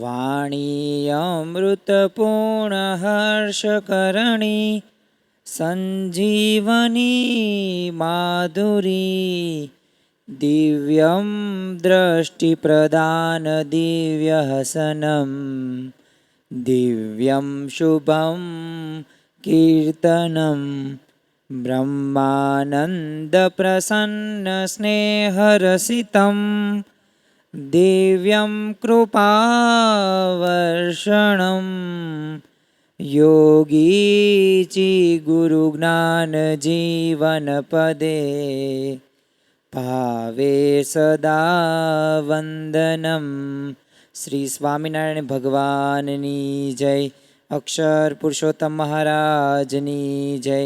વાણી અમૃતપૂર્ણ હર્ષકરણી સંજીવની માધુરી દિવ્યમ દ્રષ્ટિપ્રદાન દિવ્યહસનમ દિવ્યમ શુભમ કીર્તનમ બ્રહ્માનંદપ્રસન્નસ્નેહરસિતમ दिव्यं कृपावर्षणं योगीची गुरुज्ञानजीवनपदे ભાવે સદા વંદનમ શ્રી સ્વામિનારાયણ ભગવાનની જય અક્ષર પુરુષોત્તમ મહારાજની જય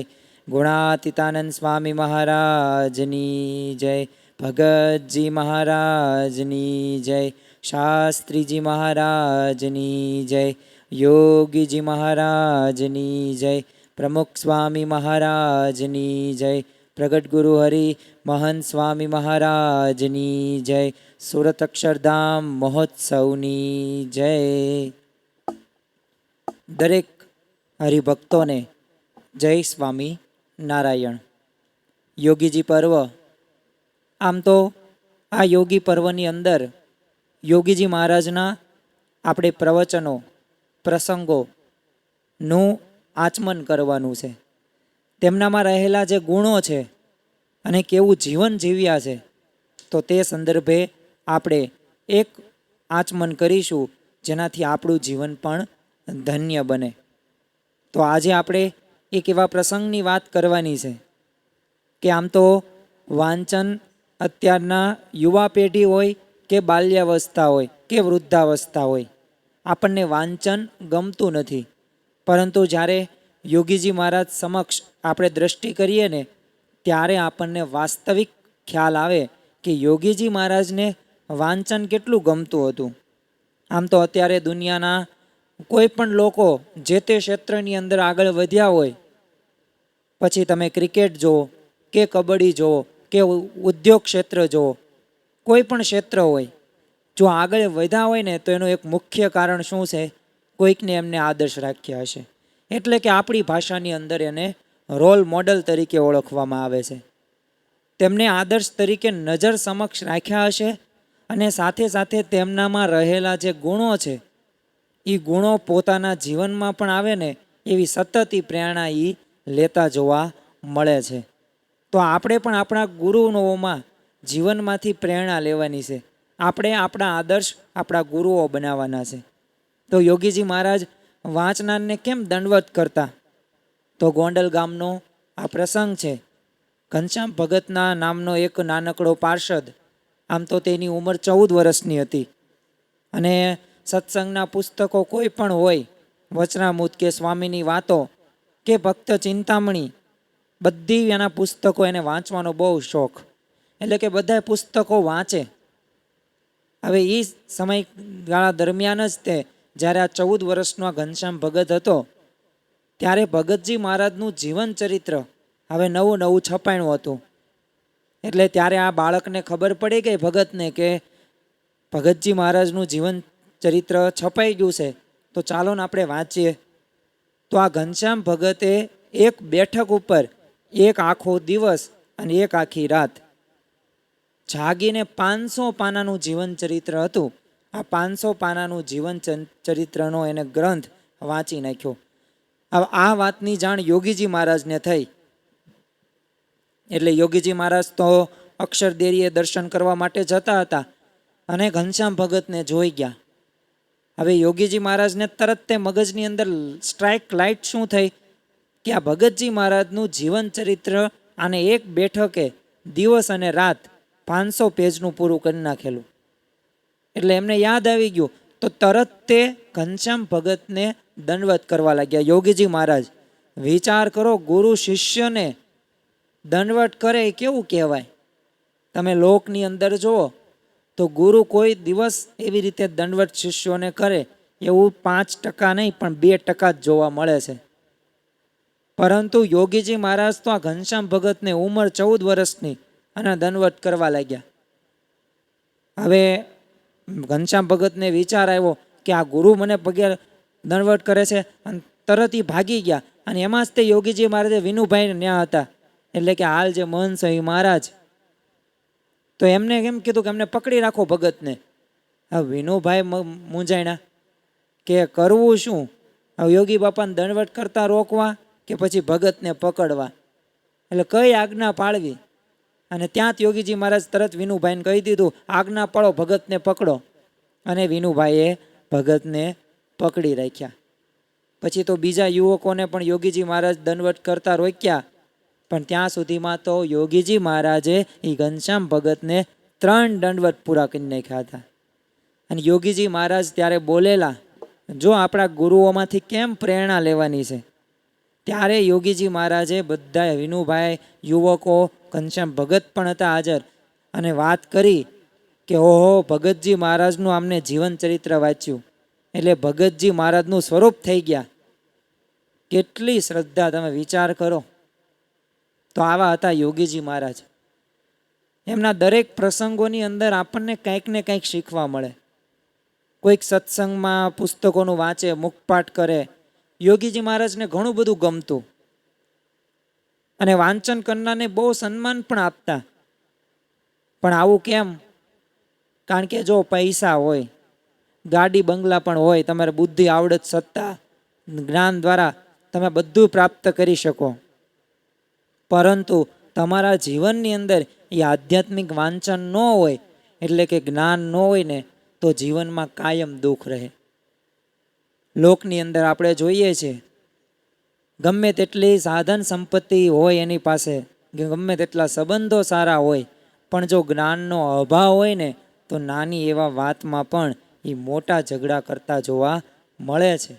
ગુણાતીતાનંદ સ્વામી મહારાજની જય ભગતજી મહારાજની જય, શાસ્ત્રીજી મહારાજની જય, યોગીજી મહારાજની જય, પ્રમુખ સ્વામી મહારાજની જય, પ્રગટ ગુરુ હરિ મહંત સ્વામી મહારાજની જય, સુરત અક્ષરધામ મહોત્સવની જય. દરેક હરિભક્તોને જય સ્વામી નારાયણ. યોગીજી પર્વ આમ તો આ યોગી પર્વની અંદર યોગીજી મહારાજના આપણે પ્રવચનો પ્રસંગોનું આચમન કરવાનું છે. તેમનામાં રહેલા જે ગુણો છે અને કેવું જીવન જીવ્યા છે, તો તે સંદર્ભે આપણે એક આચમન કરીશું જેનાથી આપણું જીવન પણ ધન્ય બને. તો આજે આપણે એક એવા પ્રસંગની વાત કરવાની છે કે આમ તો વાંચન અત્યારના યુવા પેઢી હોય કે બાલ્યાવસ્થા હોય કે વૃદ્ધાવસ્થા હોય, આપણને વાંચન ગમતું નથી. પરંતુ જ્યારે યોગીજી મહારાજ સમક્ષ આપણે દ્રષ્ટિ કરીએ ને, ત્યારે આપણને વાસ્તવિક ખ્યાલ આવે કે યોગીજી મહારાજને વાંચન કેટલું ગમતું હતું. આમ તો અત્યારે દુનિયાના કોઈ પણ લોકો જે તે ક્ષેત્રની અંદર આગળ વધ્યા હોય, પછી તમે ક્રિકેટ જુઓ કે કબડ્ડી જુઓ કે ઉદ્યોગ ક્ષેત્ર જુઓ. કોઈ પણ ક્ષેત્ર હોય, જો આગળ વધ્યા હોય ને તો એનું એક મુખ્ય કારણ શું છે? કોઈકને એમને આદર્શ રાખ્યા હશે. એટલે કે આપણી ભાષાની અંદર એને રોલ મોડલ તરીકે ઓળખવામાં આવે છે. તેમને આદર્શ તરીકે નજર સમક્ષ રાખ્યા હશે અને સાથે સાથે તેમનામાં રહેલા જે ગુણો છે એ ગુણો પોતાના જીવનમાં પણ આવે ને એવી સતત પ્રેરણા એ લેતા જોવા મળે છે. તો આપણે પણ આપણા ગુરુઓમાં જીવનમાંથી પ્રેરણા લેવાની છે. આપણે આપણા આદર્શ, આપણા ગુરુઓ બનાવવાના છે. તો યોગીજી મહારાજ, વાંચનારને કેમ દંડવત કરતા? તો ગોંડલ ગામનો આ પ્રસંગ છે. ઘનશ્યામ ભગતના નામનો એક નાનકડો પાર્ષદ, આમ તો તેની ઉંમર ચૌદ વર્ષની હતી. અને સત્સંગના પુસ્તકો કોઈ પણ હોય, વચનામૂત કે સ્વામીની વાતો કે ભક્ત ચિંતામણી બધી એના પુસ્તકો એને વાંચવાનો બહુ શોખ. એટલે કે બધા પુસ્તકો વાંચે. હવે એ સમયગાળા દરમિયાન જ તે, જ્યારે આ ચૌદ વર્ષનો આ ઘનશ્યામ ભગત હતો, ત્યારે ભગતજી મહારાજનું જીવન ચરિત્ર હવે નવું નવું છપાણું હતું. એટલે ત્યારે આ બાળકને ખબર પડી ગઈ ભગતને કે ભગતજી મહારાજનું જીવન ચરિત્ર છપાઈ ગયું છે, તો ચાલો ને આપણે વાંચીએ. તો આ ઘનશ્યામ ભગતે એક બેઠક ઉપર એક આખો દિવસ અને એક આખી રાત. જાગીને પાંચસો પાનાનું જીવન ચરિત્ર હતું. આ પાંચસો પાનાનું જીવન ચરિત્રનો એને ગ્રંથ વાંચી નાખ્યો. આ વાતની જાણ યોગીજી મહારાજને થઈ. એટલે યોગીજી મહારાજ તો અક્ષરદેરીએ દર્શન કરવા માટે જતા હતા અને ઘનશ્યામ ભગતને જોઈ ગયા. હવે યોગીજી મહારાજને તરત તે મગજની અંદર સ્ટ્રાઇક લાઇટ શું થઈ? કે આ ભગતજી મહારાજનું જીવન ચરિત્ર અને એક બેઠકે દિવસ અને રાત પાંચસો પેજનું પૂરું કરી નાખેલું. એટલે એમને યાદ આવી ગયું, તો તરત તે ઘનશ્યામ ભગતને દંડવત કરવા લાગ્યા. યોગીજી મહારાજ, વિચાર કરો, ગુરુ શિષ્યને દંડવટ કરે એ કેવું કહેવાય? તમે લોકની અંદર જુઓ, તો ગુરુ કોઈ દિવસ એવી રીતે દંડવટ શિષ્યોને કરે, એવું પાંચ ટકા નહીં, પણ બે ટકા જ જોવા મળે છે. પરંતુ યોગીજી મહારાજ તો આ ઘનશ્યામ ભગતને ઉંમર ચૌદ વર્ષની અને દનવટ કરવા લાગ્યા. હવે ઘનશ્યામ ભગતને વિચાર આવ્યો કે આ ગુરુ મને પગે દનવટ કરે છે અને તરત એ ભાગી ગયા અને એમાં જ તે યોગીજી મહારાજે વિનુભાઈ ન્યા હતા. એટલે કે હાલ જે મહંત છે એ મહારાજ. તો એમને એમ કીધું કે એમને પકડી રાખો ભગતને. હવે વિનુભાઈ મૂંઝાણા કે કરવું શું? હવે યોગી બાપાને દંડવટ કરતા રોકવા? કે પછી ભગતને પકડવા. એટલે કઈ આજ્ઞા પાળવી? અને ત્યાં જ યોગીજી મહારાજ તરત વિનુભાઈને કહી દીધું, આજ્ઞા પાળો, ભગતને પકડો. અને વિનુભાઈએ ભગતને પકડી રાખ્યા. પછી તો બીજા યુવકોને પણ યોગીજી મહારાજ દંડવટ કરતા રોક્યા. પણ ત્યાં સુધીમાં તો યોગીજી મહારાજે એ ઘનશ્યામ ભગતને ત્રણ દંડવટ પૂરા કરી નાખ્યા હતા. અને યોગીજી મહારાજ ત્યારે બોલેલા, જો આપણા ગુરુઓમાંથી કેમ પ્રેરણા લેવાની છે? ત્યારે યોગીજી મહારાજે બધા વિનુભાઈ, યુવકો, ઘનશ્યામ ભગત પણ હતા હાજર અને વાત કરી કે, ઓહો, ભગતજી મહારાજનું આમને જીવન ચરિત્ર વાંચ્યું. એટલે ભગતજી મહારાજનું સ્વરૂપ થઈ ગયા. કેટલી શ્રદ્ધા તમે વિચાર કરો. તો આવા હતા યોગીજી મહારાજ. એમના દરેક પ્રસંગોની અંદર આપણને કંઈક ને કંઈક શીખવા મળે. કોઈક સત્સંગમાં પુસ્તકોનું વાંચે, મુખપાઠ કરે યોગીજી મહારાજને ઘણું બધું ગમતું. અને વાંચન કરનારને બહુ સન્માન પણ આપતા. પણ આવું કેમ? કારણ કે જો પૈસા હોય, ગાડી, બંગલા પણ હોય, તમારે બુદ્ધિ, આવડત, સત્તા, જ્ઞાન દ્વારા તમે બધું પ્રાપ્ત કરી શકો. પરંતુ તમારા જીવનની અંદર એ આધ્યાત્મિક વાંચન ન હોય, એટલે કે જ્ઞાન ન હોય ને, તો જીવનમાં કાયમ દુઃખ રહે. લોકની અંદર આપણે જોઈએ છીએ ગમે તેટલી સાધન સંપત્તિ હોય એની પાસે ગમે તેટલા સંબંધો સારા હોય, પણ જો જ્ઞાનનો અભાવ હોય ને, તો નાની એવા વાતમાં પણ એ મોટા ઝઘડા કરતા જોવા મળે છે.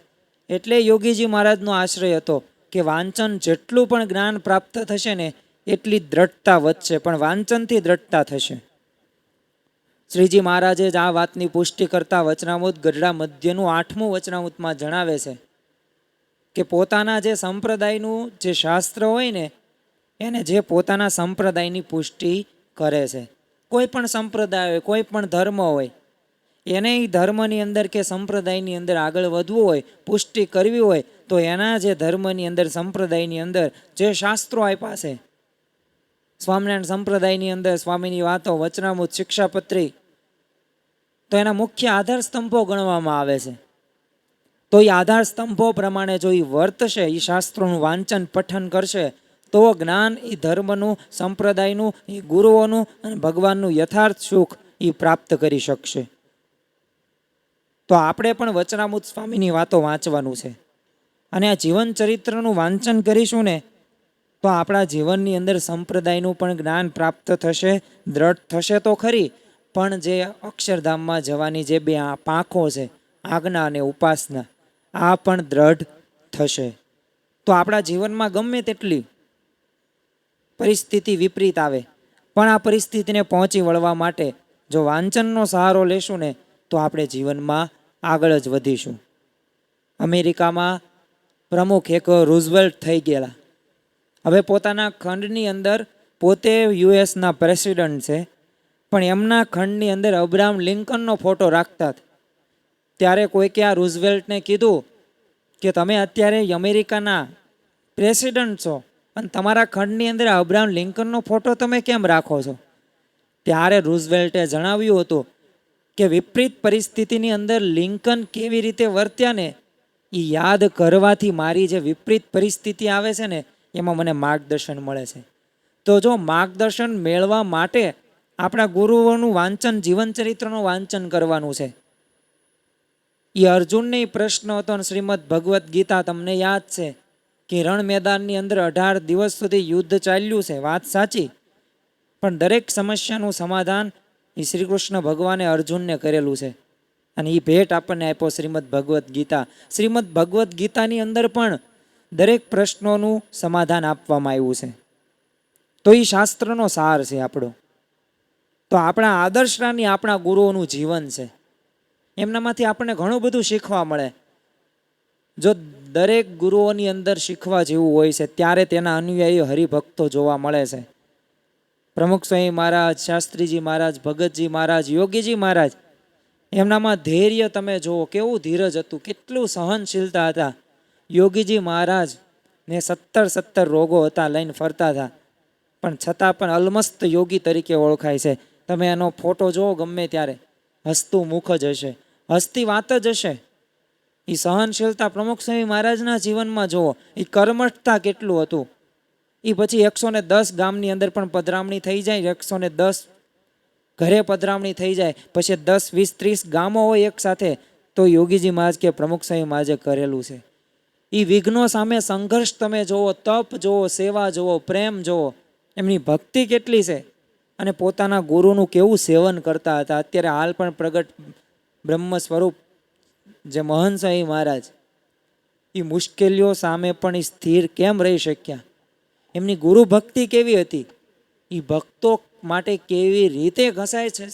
એટલે યોગીજી મહારાજનો આશ્રય હતો કે વાંચન જેટલું પણ જ્ઞાન પ્રાપ્ત થશે ને, એટલી દ્રઢતા વધશે, પણ વાંચનથી દ્રઢતા થશે. શ્રીજી મહારાજે જ આ વાતની પુષ્ટિ કરતા વચનામૃત ગઢડા મધ્યનું આઠમું વચનામૃતમાં જણાવે છે કે પોતાના જે સંપ્રદાયનું જે શાસ્ત્ર હોય ને, એને જે પોતાના સંપ્રદાયની પુષ્ટિ કરે છે. કોઈ પણ સંપ્રદાય હોય, કોઈ પણ ધર્મ હોય, એને ધર્મની અંદર કે સંપ્રદાયની અંદર આગળ વધવું હોય, પુષ્ટિ કરવી હોય, તો એના જે ધર્મની અંદર, સંપ્રદાયની અંદર જે શાસ્ત્રો આપ્યા છે સ્વામિનારાયણ સંપ્રદાયની અંદર સ્વામીની વાતો, વચનામૃત, શિક્ષાપત્રી, તો એના મુખ્ય આધાર સ્તંભો ગણવામાં આવે છે. તો એ આધાર સ્તંભો પ્રમાણે જો એ વર્તશે, એ શાસ્ત્રોનું વાંચન, પઠન કરશે, તો જ્ઞાન એ ધર્મનું, સંપ્રદાયનું, એ ગુરુઓનું અને ભગવાનનું યથાર્થ સુખ એ પ્રાપ્ત કરી શકશે. તો આપણે પણ વચનામૃત સ્વામીની વાતો વાંચવાનું છે. અને આ જીવન ચરિત્રનું વાંચન કરીશું ને તો આપણા જીવનની અંદર સંપ્રદાયનું પણ જ્ઞાન પ્રાપ્ત થશે, દ્રઢ થશે તો ખરી, પણ જે અક્ષરધામમાં જવાની જે બે આ પાંખો છે, આજ્ઞા અને ઉપાસના, આ પણ દ્રઢ થશે. તો આપણા જીવનમાં ગમે તેટલી પરિસ્થિતિ વિપરીત આવે, પણ આ પરિસ્થિતિને પહોંચી વળવા માટે જો વાંચનનો સહારો લેશું ને, તો આપણે જીવનમાં આગળ જ વધીશું. અમેરિકામાં પ્રમુખ એક રૂઝવેલ્ટ થઈ ગયેલા. હવે પોતાના ખંડની અંદર પોતે યુએસના પ્રેસિડન્ટ છે, પણ એમના ખંડની અંદર અબ્રાહમ લિંકનનો ફોટો રાખતા. ત્યારે કોઈકે આ રૂઝવેલ્ટને કીધું કે તમે અત્યારે અમેરિકાના પ્રેસિડન્ટ છો, અને તમારા ખંડની અંદર અબ્રાહમ લિંકનનો ફોટો તમે કેમ રાખો છો ત્યારે રૂઝવેલ્ટે જણાવ્યું હતું કે વિપરીત પરિસ્થિતિની અંદર લિંકન કેવી રીતે વર્ત્યા ને એ યાદ કરવાથી મારી જે વિપરીત પરિસ્થિતિ આવે છે ને એમાં મને માર્ગદર્શન મળે છે. તો જો માર્ગદર્શન મેળવા માટે આપણા ગુરુઓનું વાંચન, જીવન ચરિત્રનું વાંચન કરવાનું છે. એ અર્જુનને પ્રશ્ન હતો અને શ્રીમદ ભગવદ્ ગીતા તમને યાદ છે કે રણ મેદાનની અંદર અઢાર દિવસ સુધી યુદ્ધ ચાલ્યું છે. વાત સાચી. પણ દરેક સમસ્યાનું સમાધાન એ શ્રી કૃષ્ણ ભગવાને અર્જુનને કરેલું છે. અને એ ભેટ આપણને આપ્યો શ્રીમદ ભગવદ્ ગીતા. શ્રીમદ ભગવદ્ ગીતાની અંદર પણ દરેક પ્રશ્નોનું સમાધાન આપવામાં આવ્યું છે. તો એ શાસ્ત્રનો સાર છે આપણો. તો આપણા આદર્શરાની આપણા ગુરુઓનું જીવન છે. એમનામાંથી આપણને ઘણું બધું શીખવા મળે. જો દરેક ગુરુઓની અંદર શીખવા જેવું હોય છે, ત્યારે તેના અનુયાયી હરિભક્તો જોવા મળે છે. પ્રમુખ સ્વામી મહારાજ, શાસ્ત્રીજી મહારાજ, ભગતજી મહારાજ, યોગીજી મહારાજ, એમનામાં ધૈર્ય તમે જુઓ, કેવું ધીરજ હતું, કેટલું સહનશીલતા હતા. યોગીજી મહારાજ ને સત્તર સત્તર રોગો હતા લઈને ફરતા હતા. પણ છતાં પણ અલમસ્ત યોગી તરીકે ઓળખાય છે. તમે એનો ફોટો જુઓ ગમે ત્યારે. હસતું મુખ જ હશે. હસતી વાત જ હશે. એ સહનશીલતા પ્રમુખ સ્વામી મહારાજના જીવનમાં જુઓ. એ કર્મઠતા કેટલું હતું. એ પછી એકસો ને દસ ગામની અંદર પણ પધરામણી થઈ જાય. એકસો ને દસ ઘરે પધરામણી થઈ જાય. પછી દસ, વીસ, ત્રીસ ગામો હોય એક સાથે. તો યોગીજી મહારાજ કે પ્રમુખ સ્વામી મહારાજે કરેલું છે. એ વિઘ્નો સામે સંઘર્ષ તમે જુઓ તપ જુઓ સેવા જુઓ પ્રેમ જુઓ એમની ભક્તિ કેટલી છે? અને પોતાના ગુરુનું કેવું સેવન કરતા હતા? અત્યારે હાલ પણ પ્રગટ બ્રહ્મ સ્વરૂપ જે મહંત સ્વામી મહારાજ એ મુશ્કેલીઓ સામે પણ એ સ્થિર કેમ રહી શક્યા? એમની ગુરુ ભક્તિ કેવી હતી? એ ભક્તો માટે કેવી રીતે ઘસાય છે?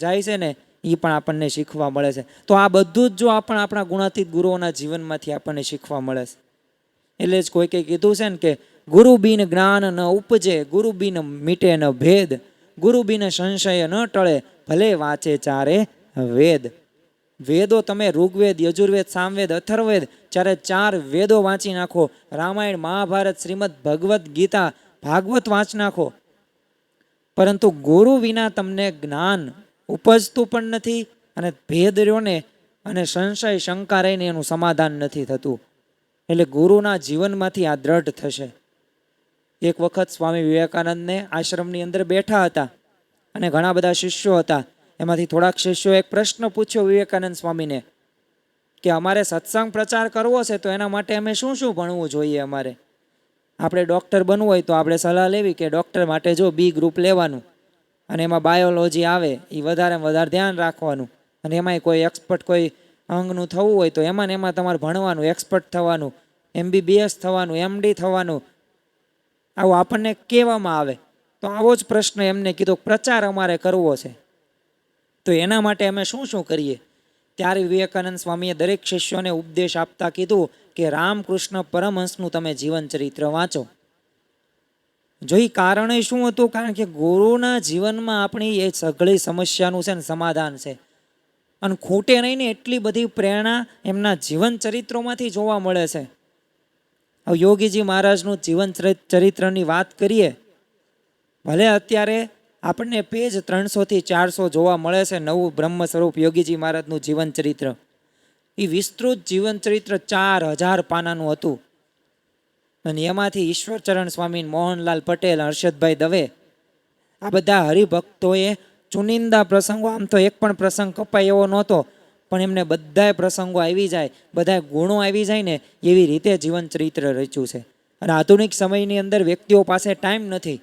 જાય છે ને? એ પણ આપણને શીખવા મળે છે. તો આ બધું જ જો આપણ આપણા ગુણાતીત ગુરુઓના જીવનમાંથી આપણને શીખવા મળે છે. એટલે જ કોઈ કંઈ કીધું છે ને કે ગુરુ બિન જ્ઞાન ન ઉપજે, ગુરુ બિન મીટે ન ભેદ, ગુરુ બિન સંશય ન ટળે, ભલે વાંચે ચારે વેદ. વેદો તમે ઋગ્વેદ, યજુર્વેદ, સામવેદ, અથર્વવેદ ચારે ચાર વેદો વાંચી નાખો, રામાયણ, મહાભારત, શ્રીમદ ભગવદ્ ગીતા, ભાગવત વાંચ નાખો. પરંતુ ગુરુ વિના તમને જ્ઞાન ઉપજતું પણ નથી અને ભેદ રહ્યો ને અને સંશય શંકા રહીને એનું સમાધાન નથી થતું. એટલે ગુરુના જીવનમાંથી આ દ્રઢ થશે. એક વખત સ્વામી વિવેકાનંદને આશ્રમની અંદર બેઠા હતા અને ઘણા બધા શિષ્યો હતા. એમાંથી થોડાક શિષ્યો એક પ્રશ્ન પૂછ્યો વિવેકાનંદ સ્વામીને કે અમારે સત્સંગ પ્રચાર કરવો છે તો એના માટે અમે શું શું ભણવું જોઈએ અમારે? આપણે ડૉક્ટર બનવું હોય તો આપણે સલાહ લેવી કે ડૉક્ટર માટે જો બી ગ્રુપ લેવાનું. અને એમાં બાયોલોજી આવે એ વધારે વધારે ધ્યાન રાખવાનું. અને એમાંય કોઈ એક્સપર્ટ કોઈ અંગનું થવું હોય તો એમાં ને એમાં તમારે ભણવાનું એક્સપર્ટ થવાનું એમબીબીએસ થવાનું એમડી થવાનું. આવું આપણને કહેવામાં આવે. તો આવો જ પ્રશ્ન એમને કીધો પ્રચાર અમારે કરવો છે. તો એના માટે અમે શું શું કરીએ? ત્યારે વિવેકાનંદ સ્વામીએ દરેક શિષ્યોને ઉપદેશ આપતા કીધું કે રામકૃષ્ણ પરમહંસનું તમે જીવન ચરિત્ર વાંચો. જો એ કારણે શું હતું? કારણ કે ગુરુના જીવનમાં આપણી એ સઘળી સમસ્યાનું છે ને સમાધાન છે. અને ખૂટે નહીં ને એટલી બધી પ્રેરણા એમના જીવન ચરિત્રોમાંથી જોવા મળે છે. હવે યોગીજી મહારાજનું જીવન ચરિ- ચરિત્રની વાત કરીએ. ભલે અત્યારે આપણને પેજ ત્રણસોથી ચારસો જોવા મળે છે નવું બ્રહ્મ સ્વરૂપ યોગીજી મહારાજનું જીવન ચરિત્ર. એ વિસ્તૃત જીવન ચરિત્ર ચાર હજાર પાનાનું હતું. અને એમાંથી ઈશ્વરચરણ સ્વામી મોહનલાલ પટેલ, હર્ષદભાઈ દવે, આ બધા હરિભક્તોએ ચુનિંદા પ્રસંગો, આમ તો એક પણ પ્રસંગ કપાય એવો નહોતો, પણ એમને બધાય પ્રસંગો આવી જાય, બધાય ગુણો આવી જાય ને એવી રીતે જીવન ચરિત્ર રચ્યું છે. અને આધુનિક સમયની અંદર વ્યક્તિઓ પાસે ટાઈમ નથી.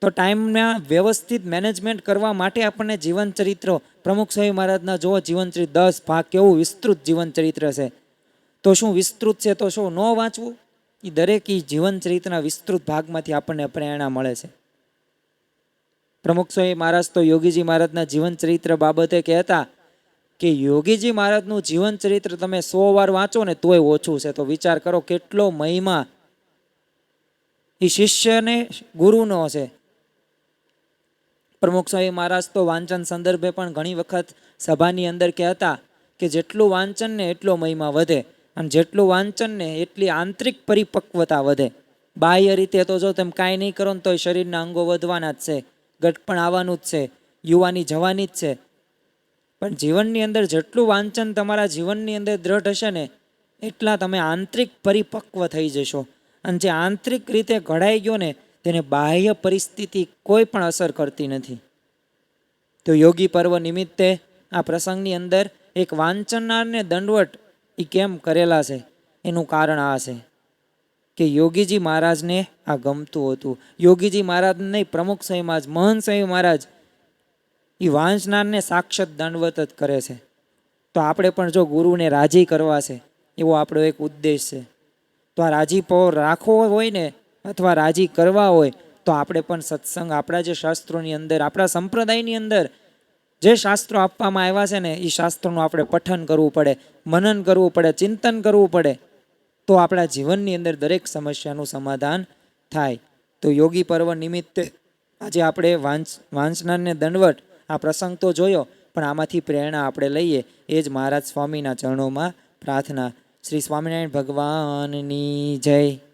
તો ટાઈમના વ્યવસ્થિત મેનેજમેન્ટ કરવા માટે આપણને જીવન ચરિત્રો, પ્રમુખ સ્વામી મહારાજના જો જીવન દસ ભાગ કેવું વિસ્તૃત જીવન ચરિત્ર છે. તો શું વિસ્તૃત છે, તો શું ન વાંચવું? એ દરેક એ જીવન ચરિત્રના વિસ્તૃત ભાગમાંથી આપણને પ્રેરણા મળે છે. પ્રમુખ સ્વામી મહારાજ તો યોગીજી મહારાજના જીવન ચરિત્ર બાબતે કહેતા કે યોગીજી મહારાજનું જીવન ચરિત્ર તમે સો વાર વાંચો ને તોય ઓછું છે. તો વિચાર કરો કેટલો મહિમા એ શિષ્યને ગુરુનો છે. પ્રમુખ સ્વામી મહારાજ તો વાંચન સંદર્ભે પણ ઘણી વખત સભાની અંદર કહેતા કે જેટલું વાંચન ને એટલો મહિમા વધે. અને જેટલું વાંચન ને એટલી આંતરિક પરિપક્વતા વધે. બાહ્ય રીતે તો જો તમે કાંઈ નહીં કરો ને તોય શરીરના અંગો વધવાના જ છે. ગટપણ આવવાનું જ છે. યુવાની જવાની જ છે. પણ જીવનની અંદર જેટલું વાંચન તમારા જીવનની અંદર દ્રઢ હશે ને, એટલા તમે આંતરિક પરિપક્વ થઈ જશો. અને જે આંતરિક રીતે ઘડાઈ ગયો ને, તેને બાહ્ય પરિસ્થિતિ કોઈ પણ અસર કરતી નથી. તો યોગી પર્વ નિમિત્તે આ પ્રસંગની અંદર એક વાંચનારને દંડવટ એ કેમ કરેલા છે? એનું કારણ આ છે કે યોગીજી મહારાજને આ ગમતું હતું. યોગીજી મહારાજ નહીં, પ્રમુખ સ્વામી મહારાજ, મહંત સ્વામી મહારાજ એ વાંચનારને સાક્ષાત દંડવત જ કરે છે. તો આપણે પણ જો ગુરુને રાજી કરવા છે, એવો આપણો એક ઉદ્દેશ છે. તો આ રાજીપો રાખવો હોય ને, અથવા રાજી કરવા હોય, તો આપણે પણ સત્સંગ આપણા જે શાસ્ત્રોની અંદર, આપણા સંપ્રદાયની અંદર જે શાસ્ત્રો આપવામાં આવ્યા છે ને એ શાસ્ત્રોનું આપણે પઠન કરવું પડે. મનન કરવું પડે, ચિંતન કરવું પડે, તો આપણા જીવનની અંદર દરેક સમસ્યાનું સમાધાન થાય. તો યોગી પર્વ નિમિત્તે આજે આપણે વાંચ, વાંચનારને દંડવટ, આ પ્રસંગ તો જોયો, પણ આમાંથી પ્રેરણા આપણે લઈએ એ જ મહારાજ સ્વામીના ચરણોમાં પ્રાર્થના. શ્રી સ્વામિનારાયણ ભગવાનની જય.